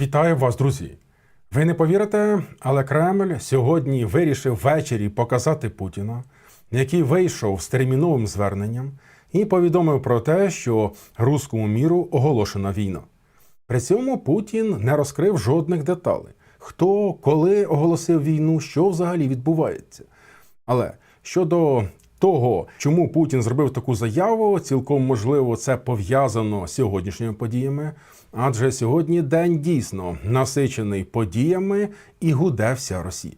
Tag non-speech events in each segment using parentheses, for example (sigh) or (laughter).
Вітаю вас, друзі! Ви не повірите, але Кремль сьогодні вирішив ввечері показати Путіна, який вийшов з терміновим зверненням і повідомив про те, що руському міру оголошена війна. При цьому Путін не розкрив жодних деталей: хто, коли оголосив війну, що взагалі відбувається. Але щодо того, чому Путін зробив таку заяву, цілком можливо, це пов'язано з сьогоднішніми подіями. Адже сьогодні день дійсно насичений подіями і гуде вся Росія.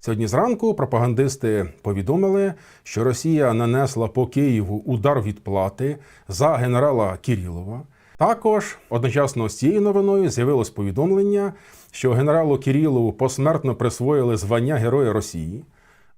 Сьогодні зранку пропагандисти повідомили, що Росія нанесла по Києву удар відплати за генерала Кірілова. Також одночасно з цією новиною з'явилось повідомлення, що генералу Кірілову посмертно присвоїли звання Героя Росії.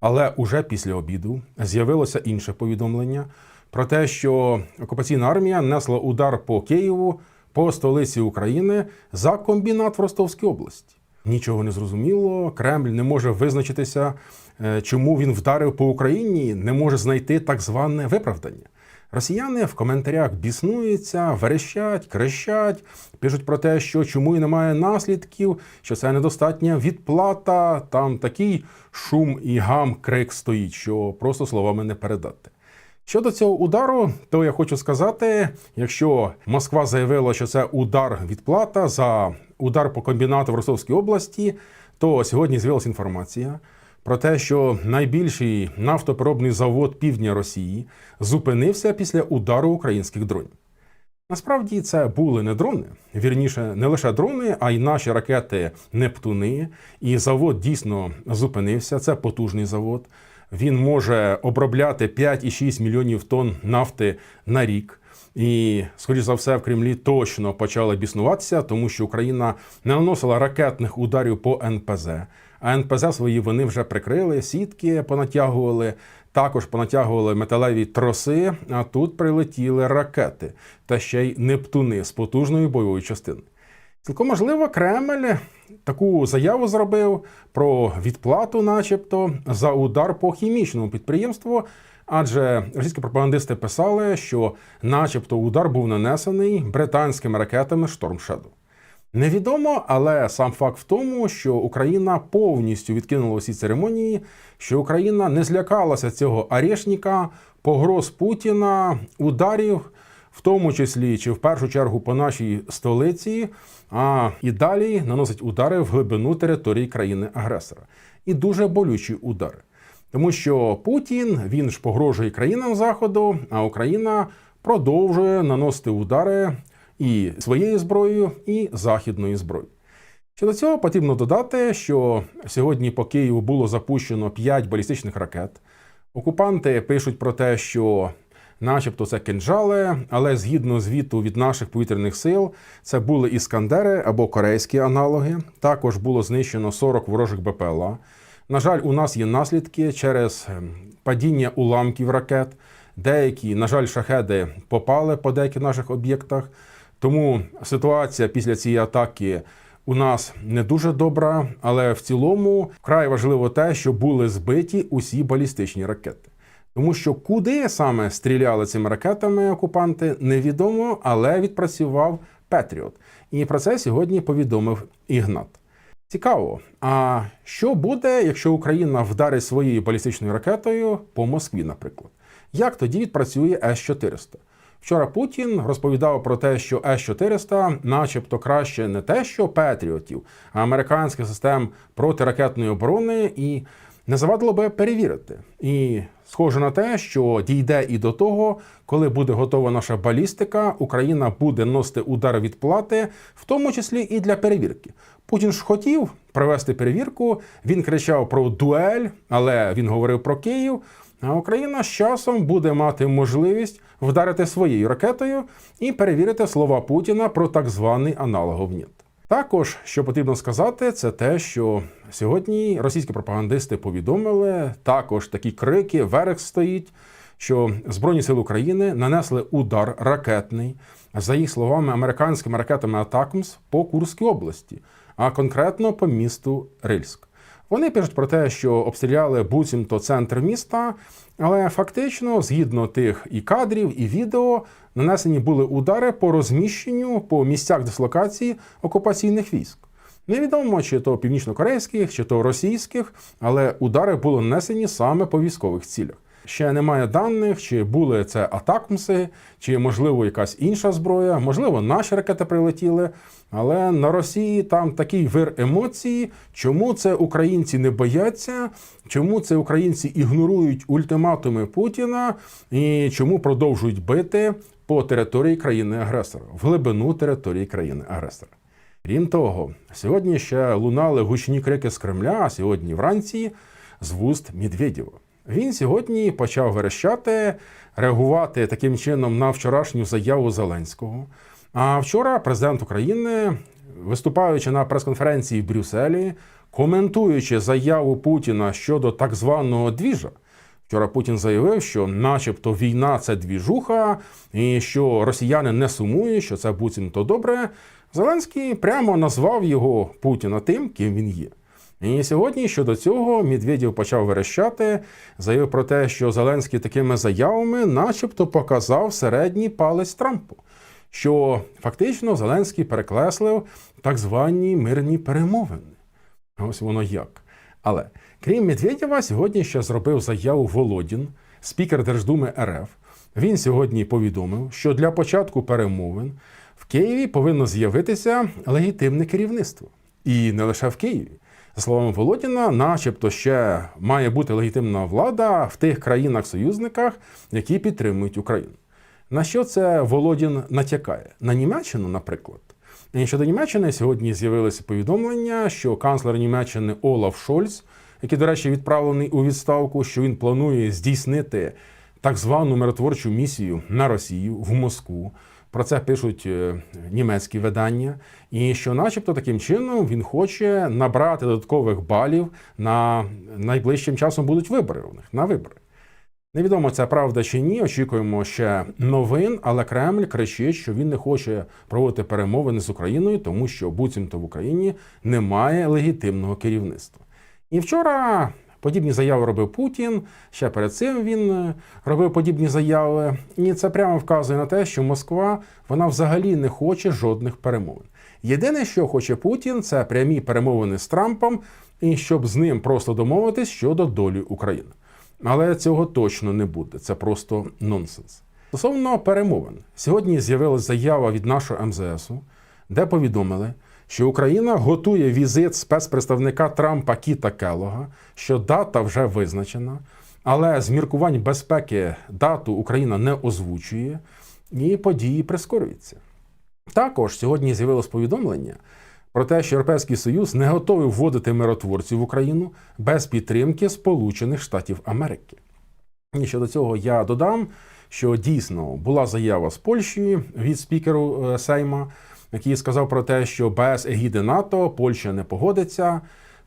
Але уже після обіду з'явилося інше повідомлення про те, що окупаційна армія несла удар по Києву, по столиці України за комбінат в Ростовській області. Нічого не зрозуміло. Кремль не може визначитися, е, чому він вдарив по Україні, не може знайти так зване виправдання. Росіяни в коментарях біснуються, верещать, крещать, пишуть про те, що чому і немає наслідків, що це недостатня відплата. Там такий шум і гам крик стоїть, що просто словами не передати. Щодо цього удару, то я хочу сказати: якщо Москва заявила, що це удар відплата за удар по комбінату в Ростовській області, то сьогодні з'явилася інформація про те, що найбільший нафтопереробний завод півдня Росії зупинився після удару українських дронів. Насправді це були не дрони, вірніше, не лише дрони, а й наші ракети Нептуни. І завод дійсно зупинився. Це потужний завод. Він може обробляти 5,6 мільйонів тонн нафти на рік. І, скоріш за все, в Кремлі точно почали біснуватися, тому що Україна не наносила ракетних ударів по НПЗ. А НПЗ свої вони вже прикрили, сітки понатягували, також понатягували металеві троси. А тут прилетіли ракети та ще й Нептуни з потужною бойовою частиною. Цілком можливо, Кремль таку заяву зробив про відплату, начебто, за удар по хімічному підприємству. Адже російські пропагандисти писали, що, начебто, удар був нанесений британськими ракетами Shadow. Невідомо, але сам факт в тому, що Україна повністю відкинула усі церемонії, що Україна не злякалася цього арешника, погроз Путіна, ударів, в тому числі чи в першу чергу по нашій столиці, а і далі наносить удари в глибину території країни-агресора. І дуже болючі удари. Тому що Путін він ж погрожує країнам Заходу, а Україна продовжує наносити удари і своєю зброєю, і західною зброєю. Щодо цього потрібно додати, що сьогодні по Києву було запущено 5 балістичних ракет. Окупанти пишуть про те, що, начебто, це кинджали, але згідно звіту від наших повітряних сил, це були іскандери або корейські аналоги. Також було знищено 40 ворожих БПЛА. На жаль, у нас є наслідки через ем, падіння уламків ракет. Деякі, на жаль, шахеди попали по деяких наших об'єктах. Тому ситуація після цієї атаки у нас не дуже добра, але в цілому вкрай важливо те, що були збиті усі балістичні ракети. Тому що куди саме стріляли цими ракетами окупанти, невідомо, але відпрацював Петріот. І про це сьогодні повідомив Ігнат. Цікаво, а що буде, якщо Україна вдарить своєю балістичною ракетою по Москві, наприклад? Як тоді відпрацює С-400? Вчора Путін розповідав про те, що С-400, начебто, краще не те, що Петріотів, а американських систем протиракетної оборони, і не завадило би перевірити. І схоже на те, що дійде і до того, коли буде готова наша балістика, Україна буде носити удари відплати, в тому числі і для перевірки. Путін ж хотів провести перевірку. Він кричав про дуель, але він говорив про Київ. А Україна з часом буде мати можливість вдарити своєю ракетою і перевірити слова Путіна про так званий аналогов НІТ. Також що потрібно сказати, це те, що сьогодні російські пропагандисти повідомили також такі крики, верх стоїть, що Збройні сили України нанесли удар ракетний, за їх словами, американськими ракетами Атакмс по Курській області, а конкретно по місту Рильськ. Вони пишуть про те, що обстріляли буцімто центр міста, але фактично, згідно тих і кадрів, і відео, нанесені були удари по розміщенню по місцях дислокації окупаційних військ. Невідомо, чи то північнокорейських, чи то російських, але удари були нанесені саме по військових цілях. Ще немає даних, чи були це атакмси, чи можливо якась інша зброя, можливо, наші ракети прилетіли. Але на Росії там такий вир емоцій. Чому це українці не бояться? Чому це українці ігнорують ультиматуми Путіна і чому продовжують бити по території країни-агресора, в глибину території країни-агресора? Крім того, сьогодні ще лунали гучні крики з Кремля, а сьогодні вранці з вуст Медведєва. Він сьогодні почав верещати, реагувати таким чином на вчорашню заяву Зеленського. А вчора президент України, виступаючи на прес-конференції в Брюсселі, коментуючи заяву Путіна щодо так званого двіжа, Вчора Путін заявив, що, начебто, війна це двіжуха, і що росіяни не сумують, що це буцімто добре. Зеленський прямо назвав його Путіна тим, ким він є. І сьогодні щодо цього Медведєв почав верещати, заявив про те, що Зеленський такими заявами, начебто, показав середній палець Трампу, що фактично Зеленський перекреслив так звані мирні перемовини. Ось воно як. Але крім Медведєва, сьогодні ще зробив заяву Володін, спікер Держдуми РФ. Він сьогодні повідомив, що для початку перемовин в Києві повинно з'явитися легітимне керівництво. І не лише в Києві. За словами Володіна, начебто ще має бути легітимна влада в тих країнах-союзниках, які підтримують Україну. На що це Володін натякає? На Німеччину, наприклад. І щодо Німеччини сьогодні з'явилися повідомлення, що канцлер Німеччини Олаф Шольц, який, до речі, відправлений у відставку, що він планує здійснити так звану миротворчу місію на Росію в Москву. Про це пишуть е, німецькі видання, і що, начебто, таким чином він хоче набрати додаткових балів на найближчим часом будуть вибори у них на вибори. Невідомо це правда чи ні. Очікуємо ще новин, але Кремль кричить, що він не хоче проводити перемовини з Україною, тому що буцімто в Україні немає легітимного керівництва. І вчора подібні заяви робив Путін. Ще перед цим він е, робив подібні заяви. І це прямо вказує на те, що Москва вона взагалі не хоче жодних перемовин. Єдине, що хоче Путін, це прямі перемовини з Трампом, і щоб з ним просто домовитись щодо долі України. Але цього точно не буде. Це просто нонсенс. Стосовно перемовин, сьогодні з'явилася заява від нашого МЗСу, де повідомили, що Україна готує візит спецпредставника Трампа Кіта Келога, що дата вже визначена, але з міркувань безпеки дату Україна не озвучує, і події прискорюються. Також сьогодні з'явилось повідомлення про те, що Європейський Союз не готовий вводити миротворців в Україну без підтримки Сполучених Штатів Америки. І щодо цього я додам, що дійсно була заява з Польщі від спікеру е, Сейма, який сказав про те, що без егіди НАТО Польща не погодиться.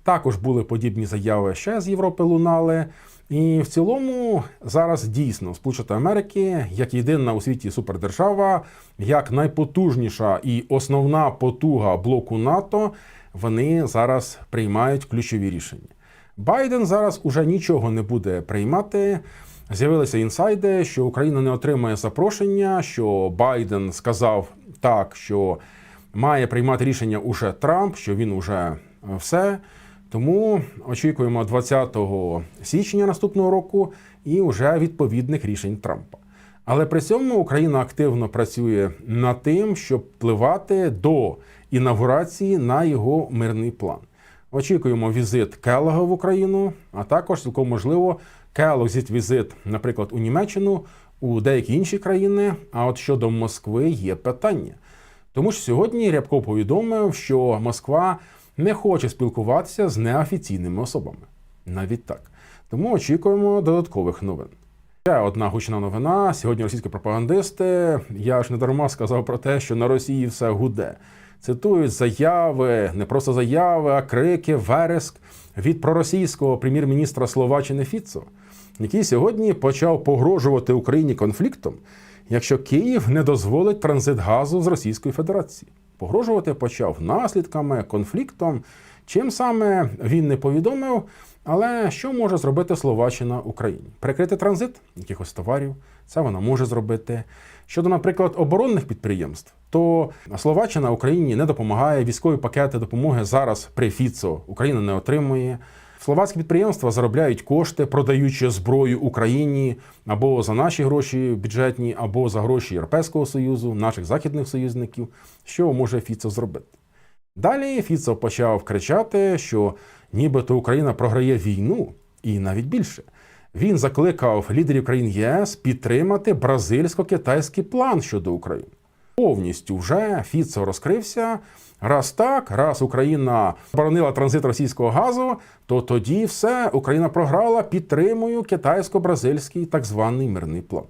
Також були подібні заяви ще з Європи лунали. І в цілому зараз дійсно Сполучені Америки як єдина у світі супердержава, як найпотужніша і основна потуга блоку НАТО, вони зараз приймають ключові рішення. Байден зараз уже нічого не буде приймати. З'явилися інсайди, що Україна не отримає запрошення, що Байден сказав так, що має приймати рішення уже Трамп, що він уже все. Тому очікуємо 20 січня наступного року і вже відповідних рішень Трампа. Але при цьому Україна активно працює над тим, щоб впливати до інаугурації на його мирний план. Очікуємо візит Келлога в Україну, а також цілком можливо Келлог зіть візит, наприклад, у Німеччину, у деякі інші країни. А от щодо Москви є питання. Тому що сьогодні Рябко повідомив, що Москва не хоче спілкуватися з неофіційними особами. Навіть так. Тому очікуємо додаткових новин. Ще одна гучна новина. Сьогодні російські пропагандисти. Я ж не дарма сказав про те, що на Росії все гуде. Цитують заяви, не просто заяви, а крики, вереск від проросійського прем'єр-міністра Словаччини Фіцо, який сьогодні почав погрожувати Україні конфліктом, якщо Київ не дозволить транзит газу з Російської Федерації. Погрожувати почав наслідками, конфліктом. Чим саме він не повідомив, але що може зробити Словаччина Україні? Прикрити транзит якихось товарів, це вона може зробити. Щодо, наприклад, оборонних підприємств, то Словаччина Україні не допомагає. Військові пакети допомоги зараз при Фіцо Україна не отримує. Словацькі підприємства заробляють кошти, продаючи зброю Україні або за наші гроші бюджетні, або за гроші Європейського Союзу, наших західних союзників. Що може Фіцо зробити? Далі Фіцо почав кричати, що нібито Україна програє війну, і навіть більше. Він закликав лідерів країн ЄС підтримати бразильсько-китайський план щодо України. Повністю вже Фіцо розкрився. Раз так, раз Україна боронила транзит російського газу, то тоді все Україна програла, підтримую китайсько-бразильський так званий мирний план.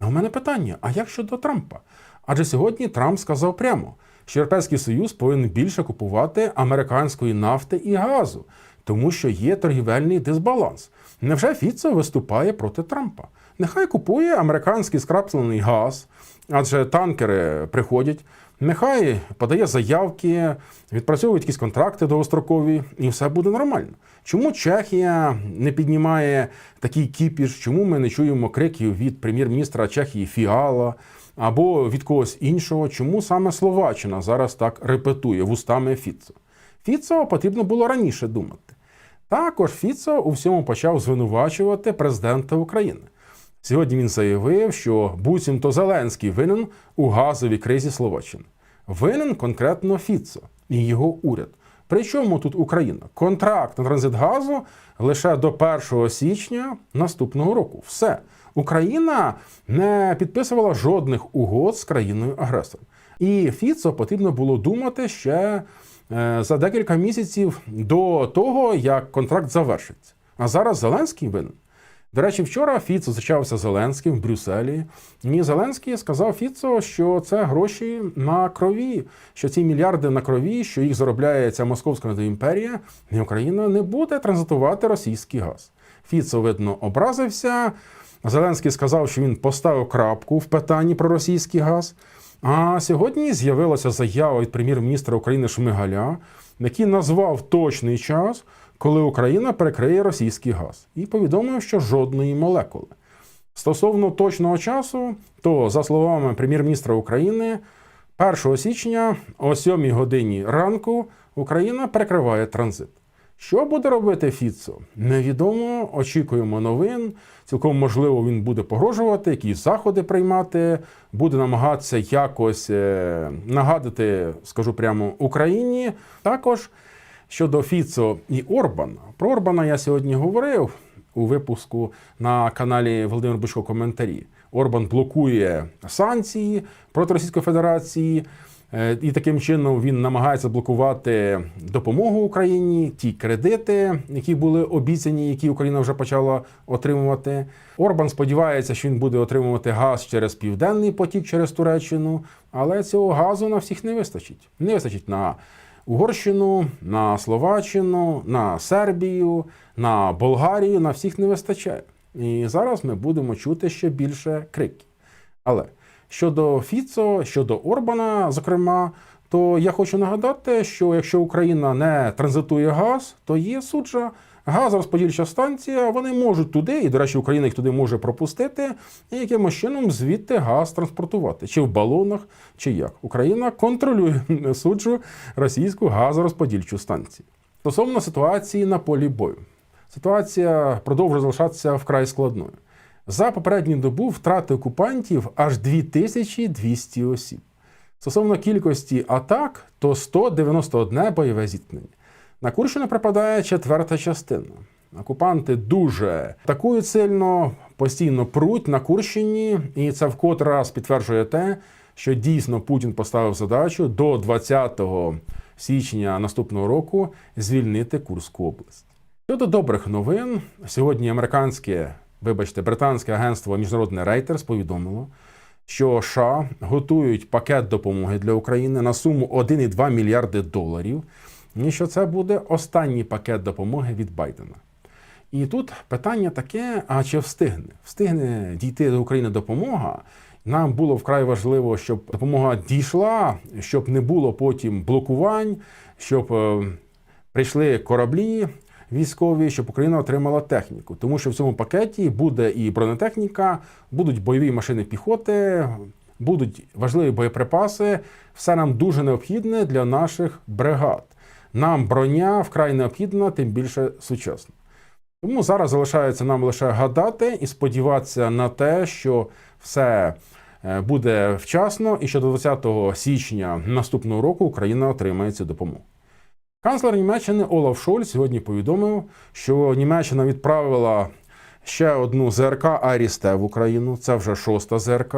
А у мене питання: а як щодо Трампа? Адже сьогодні Трамп сказав прямо, що Європейський Союз повинен більше купувати американської нафти і газу, тому що є торгівельний дисбаланс. Невже Фіцо виступає проти Трампа? Нехай купує американський скраплений газ, адже танкери приходять. Нехай подає заявки, відпрацьовують якісь контракти довгострокові, і все буде нормально. Чому Чехія не піднімає такий кіпіш? Чому ми не чуємо криків від прем'єр-міністра Чехії Фіала або від когось іншого? Чому саме Словаччина зараз так репетує вустами Фіцо? Фіцо потрібно було раніше думати. Також Фіцо у всьому почав звинувачувати президента України. Сьогодні він заявив, що буцімто Зеленський винен у газовій кризі Словаччини. Винен конкретно Фіцо і його уряд. Причому тут Україна? Контракт на транзит газу лише до 1 січня наступного року. Все. Україна не підписувала жодних угод з країною агресором. І Фіцо потрібно було думати ще е, за декілька місяців до того, як контракт завершиться. А зараз Зеленський винен. До речі, вчора Фіцо зустрічався з Зеленським в Брюсселі. І Зеленський сказав Фіцо, що це гроші на крові, що ці мільярди на крові, що їх заробляє ця московська імперія, і Україна не буде транзитувати російський газ. Фіцо, видно, образився. Зеленський сказав, що він поставив крапку в питанні про російський газ. А сьогодні з'явилася заява від прем'єр-міністра України Шмигаля, який назвав точний час, коли Україна перекриє російський газ, і повідомив, що жодної молекули. Стосовно точного часу, то, за словами прем'єр-міністра України, 1 січня о 7 годині ранку Україна перекриває транзит. Що буде робити Фіцо? Невідомо. Очікуємо новин. Цілком можливо, він буде погрожувати, якісь заходи приймати, буде намагатися якось е, нагадати, скажу прямо, Україні. Також щодо Фіцо і Орбана. Про Орбана я сьогодні говорив у випуску на каналі Володимир Бучко коментарі. Орбан блокує санкції проти Російської Федерації. Е, І таким чином він намагається блокувати допомогу Україні, ті кредити, які були обіцяні, які Україна вже почала отримувати. Орбан сподівається, що він буде отримувати газ через південний потік через Туреччину, але цього газу на всіх не вистачить. Не вистачить на Угорщину, на Словаччину, на Сербію, на Болгарію. На всіх не вистачає. І зараз ми будемо чути ще більше криків. Але щодо Фіцо, щодо Орбана, зокрема, то я хочу нагадати, що якщо Україна не транзитує газ, то є суджа газорозподільча станція. Вони можуть туди, і, до речі, Україна їх туди може пропустити, і якимось чином звідти газ транспортувати, чи в балонах, чи як. Україна контролює (laughs) суджу російську газорозподільчу станцію. Стосовно ситуації на полі бою, ситуація продовжує залишатися вкрай складною. За попередню добу втрати окупантів аж 2200 осіб. Стосовно кількості атак, то 191 бойове зіткнення. На Курщину припадає четверта частина. Окупанти дуже атакують сильно, постійно пруть на Курщині, і це вкотре раз підтверджує те, що дійсно Путін поставив задачу до 20 січня наступного року звільнити Курську область. Щодо добрих новин, сьогодні американське, вибачте, британське агентство Міжнародне Рейтерс повідомило, що США готують пакет допомоги для України на суму 1,2 мільярди доларів, і що це буде останній пакет допомоги від Байдена. І тут питання таке: а чи встигне? Встигне дійти до України допомога? Нам було вкрай важливо, щоб допомога дійшла, щоб не було потім блокувань, щоб е, прийшли кораблі військові, щоб Україна отримала техніку. Тому що в цьому пакеті буде і бронетехніка, будуть бойові машини піхоти, будуть важливі боєприпаси, все нам дуже необхідне для наших бригад. Нам броня вкрай необхідна, тим більше сучасна. Тому зараз залишається нам лише гадати і сподіватися на те, що все е, буде вчасно, і що до 20 січня наступного року Україна отримає цю допомогу. Канцлер Німеччини Олаф Шоль сьогодні повідомив, що Німеччина відправила ще одну ЗРК Арісте в Україну. Це вже шоста ЗРК.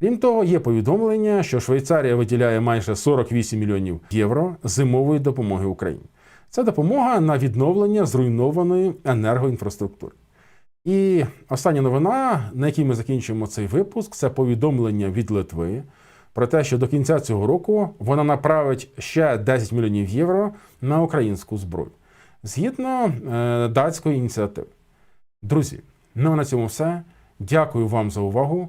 Крім того, є повідомлення, що Швейцарія виділяє майже 48 мільйонів євро зимової допомоги Україні. Це допомога на відновлення зруйнованої енергоінфраструктури. І остання новина, на якій ми закінчимо цей випуск, це повідомлення від Литви про те, що до кінця цього року вона направить ще 10 мільйонів євро на українську зброю згідно е, датської ініціативи. Друзі, ну на цьому все. Дякую вам за увагу